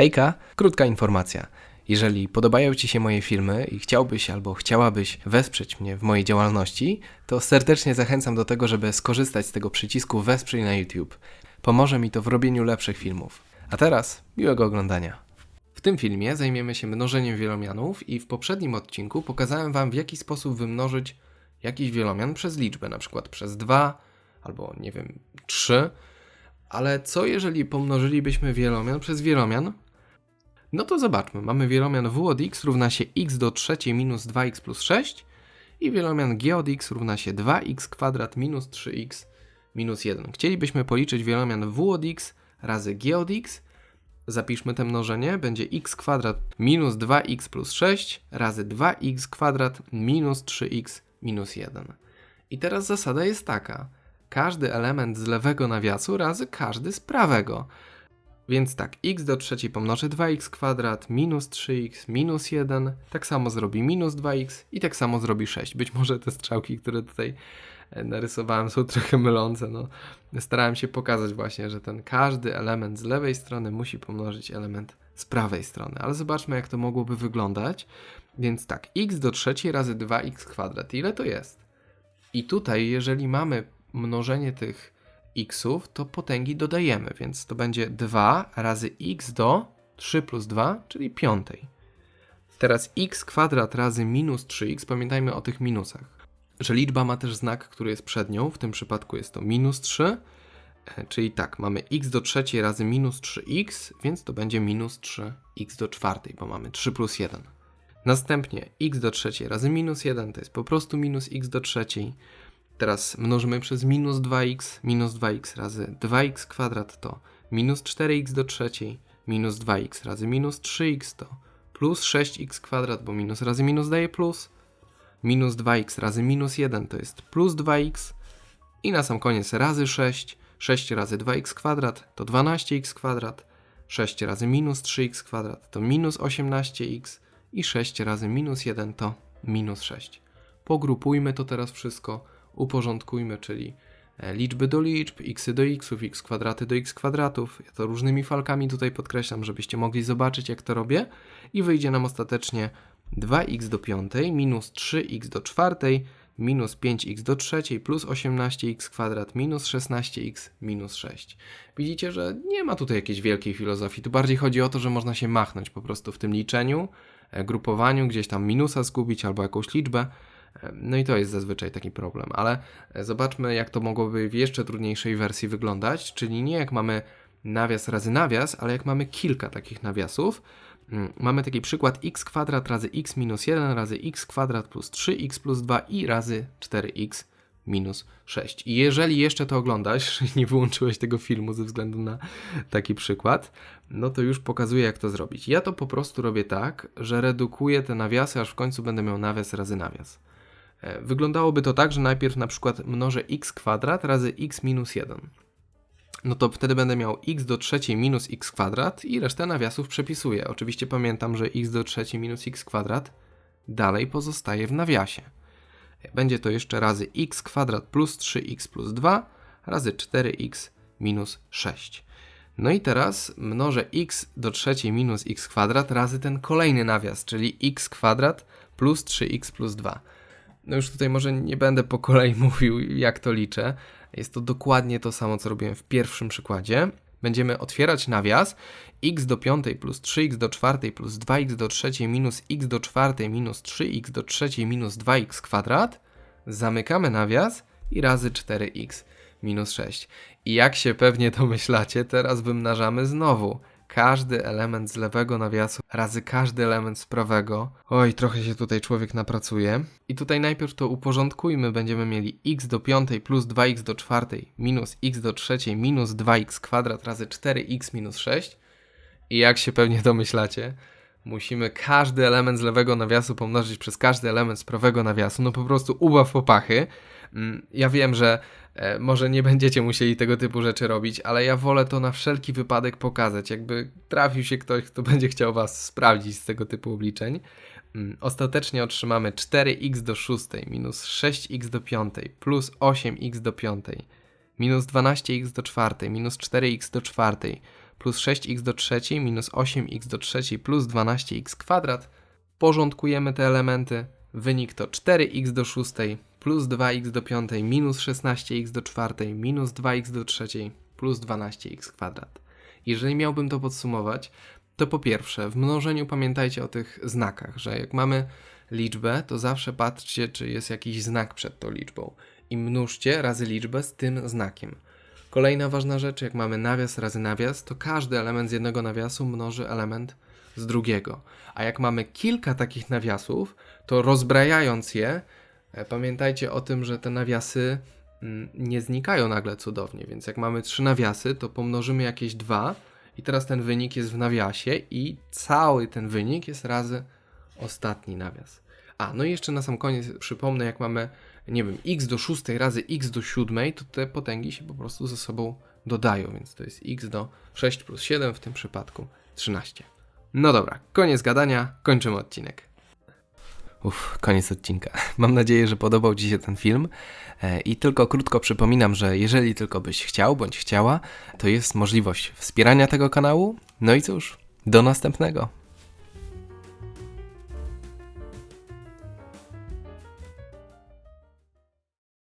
Hejka, krótka informacja. Jeżeli podobają Ci się moje filmy i chciałbyś albo chciałabyś wesprzeć mnie w mojej działalności, to serdecznie zachęcam do tego, żeby skorzystać z tego przycisku Wesprzyj na YouTube. Pomoże mi to w robieniu lepszych filmów. A teraz miłego oglądania. W tym filmie zajmiemy się mnożeniem wielomianów i w poprzednim odcinku pokazałem Wam w jaki sposób wymnożyć jakiś wielomian przez liczbę, na przykład przez 2 albo nie wiem 3. Ale co jeżeli pomnożylibyśmy wielomian przez wielomian? No to zobaczmy. Mamy wielomian w od x równa się x do trzeciej minus 2x plus 6 i wielomian g od x równa się 2x kwadrat minus 3x minus 1. Chcielibyśmy policzyć wielomian w od x razy g od x. Zapiszmy te mnożenie. Będzie x kwadrat minus 2x plus 6 razy 2x kwadrat minus 3x minus 1. I teraz zasada jest taka. Każdy element z lewego nawiasu razy każdy z prawego. Więc tak, x do trzeciej pomnożę 2x kwadrat minus 3x minus 1, tak samo zrobi minus 2x i tak samo zrobi 6. Być może te strzałki, które tutaj e, narysowałem są trochę mylące. No, starałem się pokazać właśnie, że ten każdy element z lewej strony musi pomnożyć element z prawej strony. Ale zobaczmy jak to mogłoby wyglądać. Więc tak, x do trzeciej razy 2x kwadrat. Ile to jest? I tutaj, jeżeli mamy mnożenie tych xów, to potęgi dodajemy, więc to będzie 2 razy x do 3 plus 2, czyli piątej. Teraz x kwadrat razy minus 3x, pamiętajmy o tych minusach, że liczba ma też znak, który jest przed nią, w tym przypadku jest to minus 3, e, czyli tak, mamy x do trzeciej razy minus 3x, więc to będzie minus 3x do czwartej, bo mamy 3 plus 1. Następnie x do trzeciej razy minus 1 to jest po prostu minus x do trzeciej. Teraz mnożymy przez minus 2x, minus 2x razy 2x kwadrat to minus 4x do trzeciej, minus 2x razy minus 3x to plus 6x kwadrat, bo minus razy minus daje plus, minus 2x razy minus 1 to jest plus 2x i na sam koniec razy 6, 6 razy 2x kwadrat to 12x kwadrat, 6 razy minus 3x kwadrat to minus 18x i 6 razy minus 1 to minus 6. Pogrupujmy to teraz wszystko uporządkujmy, czyli e, liczby do liczb, x do xów, x kwadraty do x kwadratów. Ja to różnymi falkami tutaj podkreślam, żebyście mogli zobaczyć jak to robię i wyjdzie nam ostatecznie 2x do piątej minus 3x do czwartej minus 5x do trzeciej plus 18x kwadrat minus 16x minus 6. Widzicie, że nie ma tutaj jakiejś wielkiej filozofii. Tu bardziej chodzi o to, że można się machnąć po prostu w tym liczeniu, e, grupowaniu, gdzieś tam minusa zgubić albo jakąś liczbę no i to jest zazwyczaj taki problem, ale zobaczmy, jak to mogłoby w jeszcze trudniejszej wersji wyglądać, czyli nie jak mamy nawias razy nawias, ale jak mamy kilka takich nawiasów. Mm, mamy taki przykład x kwadrat razy x minus 1 razy x kwadrat plus 3x plus 2 i razy 4x minus 6. I jeżeli jeszcze to oglądasz, nie wyłączyłeś tego filmu ze względu na taki przykład, no to już pokazuję jak to zrobić. Ja to po prostu robię tak, że redukuję te nawiasy, aż w końcu będę miał nawias razy nawias. E, wyglądałoby to tak, że najpierw na przykład mnożę x kwadrat razy x minus 1. No to wtedy będę miał x do trzeciej minus x kwadrat i resztę nawiasów przepisuję. Oczywiście pamiętam, że x do trzeciej minus x kwadrat dalej pozostaje w nawiasie. Będzie to jeszcze razy x kwadrat plus 3x plus 2 razy 4x minus 6. No i teraz mnożę x do trzeciej minus x kwadrat razy ten kolejny nawias, czyli x kwadrat plus 3x plus 2. No już tutaj może nie będę po kolei mówił, jak to liczę. Jest to dokładnie to samo, co robiłem w pierwszym przykładzie. Będziemy otwierać nawias x do piątej plus 3x do czwartej plus 2x do trzeciej minus x do czwartej minus 3x do trzeciej minus 2x kwadrat. Zamykamy nawias i razy 4x minus 6. I jak się pewnie domyślacie, teraz wymnażamy znowu każdy element z lewego nawiasu razy każdy element z prawego. Oj, trochę się tutaj człowiek napracuje. I tutaj najpierw to uporządkujmy. Będziemy mieli x do piątej plus 2x do czwartej minus x do trzeciej minus 2x kwadrat razy 4x minus 6. I jak się pewnie domyślacie, musimy każdy element z lewego nawiasu pomnożyć przez każdy element z prawego nawiasu. No po prostu ubaw popachy. Mm, ja wiem, że e, może nie będziecie musieli tego typu rzeczy robić, ale ja wolę to na wszelki wypadek pokazać. Jakby trafił się ktoś, kto będzie chciał Was sprawdzić z tego typu obliczeń. Mm, ostatecznie otrzymamy 4x do 6 minus 6x do 5 plus 8x do 5 minus 12x do 4 minus 4x do 4 plus 6x do trzeciej minus 8x do trzeciej plus 12x kwadrat. Porządkujemy te elementy. Wynik to 4x do szóstej plus 2x do piątej minus 16x do czwartej minus 2x do trzeciej plus 12x kwadrat. Jeżeli miałbym to podsumować, to po pierwsze, w mnożeniu pamiętajcie o tych znakach, że jak mamy liczbę, to zawsze patrzcie, czy jest jakiś znak przed tą liczbą i mnóżcie razy liczbę z tym znakiem. Kolejna ważna rzecz, jak mamy nawias razy nawias, to każdy element z jednego nawiasu mnoży element z drugiego. A jak mamy kilka takich nawiasów, to rozbrajając je, pamiętajcie o tym, że te nawiasy mm, nie znikają nagle cudownie, więc jak mamy trzy nawiasy, to pomnożymy jakieś dwa i teraz ten wynik jest w nawiasie i cały ten wynik jest razy ostatni nawias. A, no i jeszcze na sam koniec przypomnę, jak mamy, nie wiem, x do szóstej razy x do siódmej, to te potęgi się po prostu ze sobą dodają, więc to jest x do 6 plus 7, w tym przypadku 13. No dobra, koniec gadania, kończymy odcinek. Uff, koniec odcinka. Mam nadzieję, że podobał Ci się ten film. E, I tylko krótko przypominam, że jeżeli tylko byś chciał bądź chciała, to jest możliwość wspierania tego kanału. No i cóż, do następnego.